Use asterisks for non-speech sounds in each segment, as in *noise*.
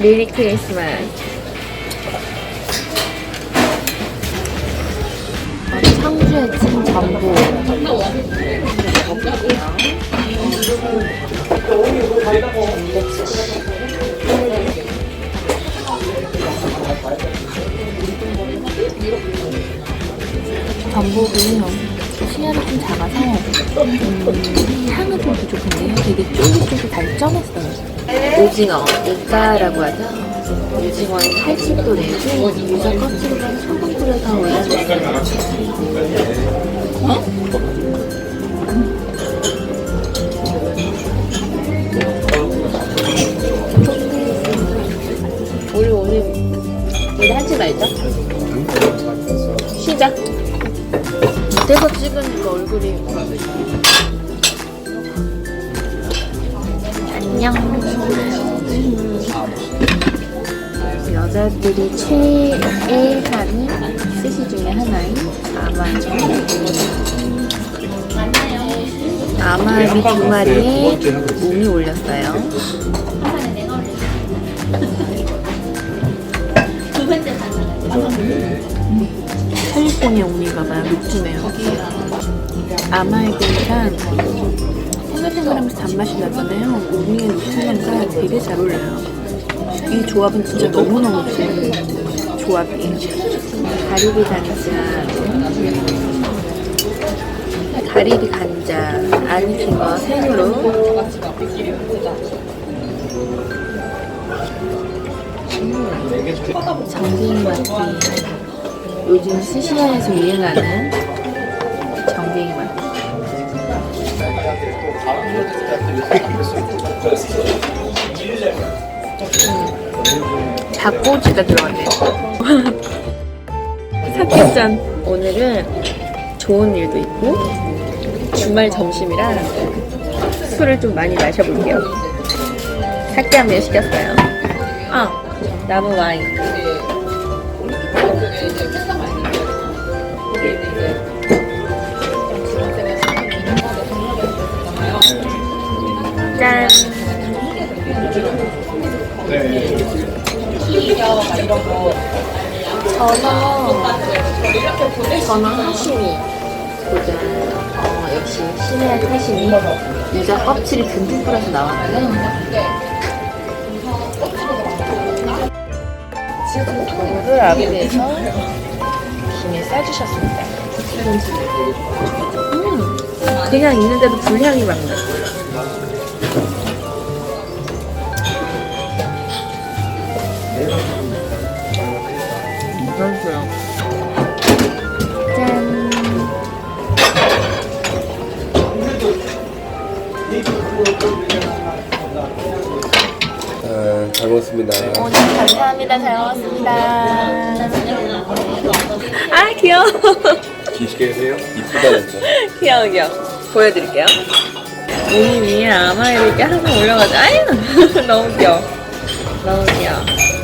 메리 크리스마스. 청주의 찐 전복. 전복은 시야이 좀 작아서 음, 향은 좀 부족한데요. 되게 쫄깃쫄깃 달점했어요. 오징어, 일가라고 하죠. 오징어에 칼집도 내고 유자 껍질이랑 소금 뿌려서 올려줬어요. 우리 오늘 우리 한치 말죠? 시작. 밑에서 찍으니까 얼굴이 안녕. 여자들이 최애하는 스시 중에 하나인 아마죠. 아마미 두 마리에 몸이 올렸어요. 캘리포니아 옹이가봐요. 녹주네요. 아마에게 가 생글생글하면서 단맛이 나잖아요. 옹이의 녹초향과 되게 잘 어울려요. 이 조합은 진짜 너무너무 좋은 조합이에요. 가리비 간장, 가리비 간장, 안 익힌 거 생으로. 정갱이 맛이 요즘 스시야에서 유행하는 닭꼬치가 들어갔네요. *laughs* 사케짠. 오늘은 좋은 일도 있고 주말 점심이라 술을 좀 많이 마셔볼게요. 사케 한명 시켰어요. 아, 나무 와인. 짠. 저는 저는 하시미 보자. 어, 역시 신의 하시미. 유자 껍질이 듬뿍 뿌려서 나왔고요. 이거를 아비에서 김에 싸주셨습니다. 음, 그냥 있는데도 불향이 막 나요. 있어요. 짠. 아, 잘 먹었습니다. 오늘 감사합니다. 잘 먹었습니다. 아, 귀여워. 기시계세요? 이쁘다 진짜. 귀여워, 귀여워. 보여드릴게요. 우리 위에 아마이를 이렇게 항상 올려가지고, 아유! *laughs* 너무 귀여워. 너무 귀여워.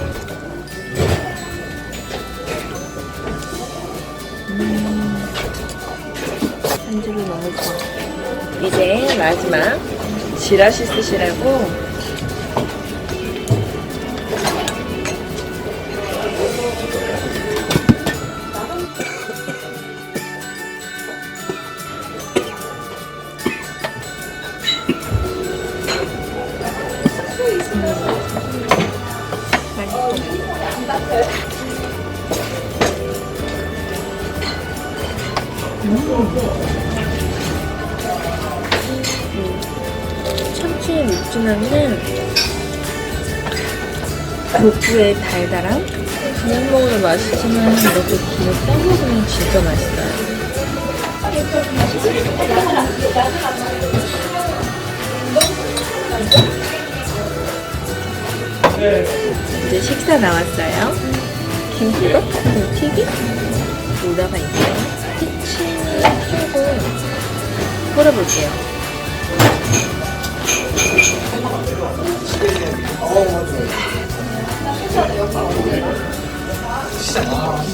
한줄이 너무 좋아. 이제 마지막 지라시 스시라고 참 치의 묵진함은 고구의 달달함? 그냥 먹어도 맛있지만 이렇게 김에 싸 먹으면 진짜 맛있어요. 이제 식사 나왔어요. 김치도 김튀기 오다가 있고요. 피치니 조금 끓여볼게요.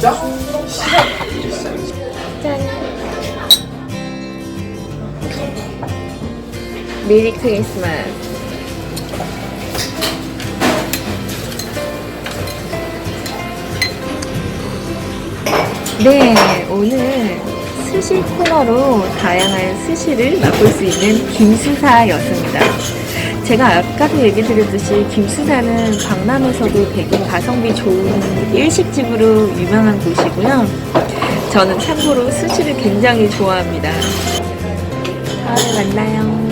진짜? 짠. 메리 크리스마스. 네, 오늘 스시 코너로 다양한 스시를 맛볼 수 있는 김수사였습니다. 제가 아까도 얘기 드렸듯이 김수사는 강남에서도 되게 가성비 좋은 일식집으로 유명한 곳이고요. 저는 참고로 스시를 굉장히 좋아합니다. 다음에 만나요.